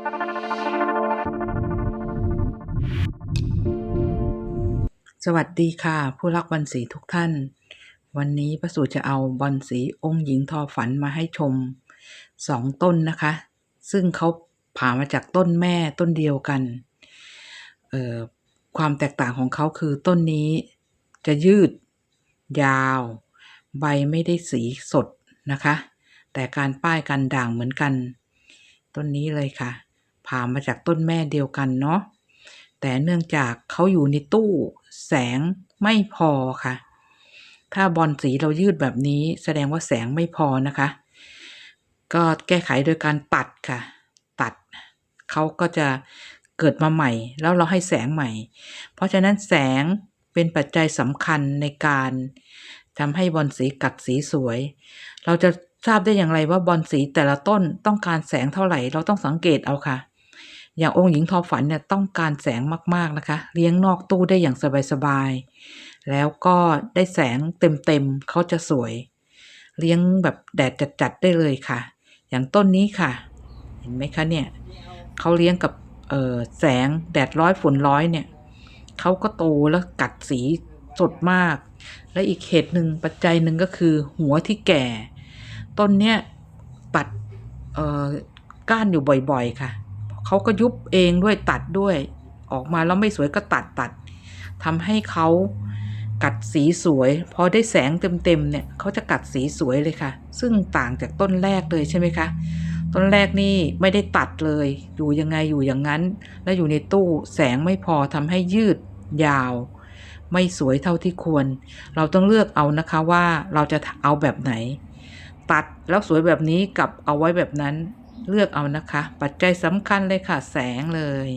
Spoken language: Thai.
สวัสดีค่ะ ผู้รักบอลสีทุกท่าน วันนี้ประสูจะเอาบอลสีองค์หญิงทอฝันมาให้ชมสองต้นนะคะ ซึ่งเขาผ่ามาจากต้นแม่ต้นเดียวกัน ความแตกต่างของเขาคือต้นนี้จะยืดยาว ใบไม่ได้สีสดนะคะ แต่การป้ายกันด่างเหมือนกัน ต้นนี้เลยค่ะ ผ่ามาจากต้นแม่เดียวกันเนาะแต่เนื่องจากเขาอยู่ในตู้แสงไม่พอค่ะ ถ้าบอลสีเรายืดแบบนี้แสดงว่าแสงไม่พอนะคะ ก็แก้ไขโดยการตัดค่ะ ตัดเขาก็จะเกิดมาใหม่ แล้วเราให้แสงใหม่ เพราะฉะนั้นแสงเป็นปัจจัยสำคัญในการทำให้บอลสีกัดสีสวย เราจะทราบได้อย่างไรว่าบอลสีแต่ละต้นต้องการแสงเท่าไหร่ เราต้องสังเกตเอาค่ะ อย่างองค์หญิงทอฝันเนี่ยต้องการแสงมาก ๆนะคะ เลี้ยงนอกตู้ได้อย่างสบายๆ แล้วก็ได้แสงเต็มๆเขาจะสวย เลี้ยงแบบแดดจัดๆได้เลยค่ะ อย่างต้นนี้ค่ะ เห็นไหมคะเนี่ยเขาเลี้ยงกับเออแสงแดดร้อยฝนร้อยเนี่ยเขาก็โตแล้วกัดสีสดมาก และอีกเหตุหนึ่งปัจจัยหนึ่งก็คือหัวที่แก่ ต้นเนี้ยตัดเออก้านอยู่บ่อยๆค่ะ เขาก็ยุบเองด้วยตัดด้วย ออกมาแล้วไม่สวยก็ตัดตัดทำให้เขากัดสีสวย พอได้แสงเต็มๆเนี่ยเขาจะกัดสีสวยเลยค่ะ ซึ่งต่างจากต้นแรกเลยใช่ไหมคะต้นแรกนี่ไม่ได้ตัดเลย อยู่ยังไงอยู่อย่างนั้น แล้วอยู่ในตู้แสงไม่พอทำให้ยืดยาว ไม่สวยเท่าที่ควร เราต้องเลือกเอานะคะว่าเราจะเอาแบบไหน ตัดแล้วสวยแบบนี้กับเอาไว้แบบนั้น เลือกเอานะคะ ปัจจัยสำคัญเลยค่ะ แสงเลย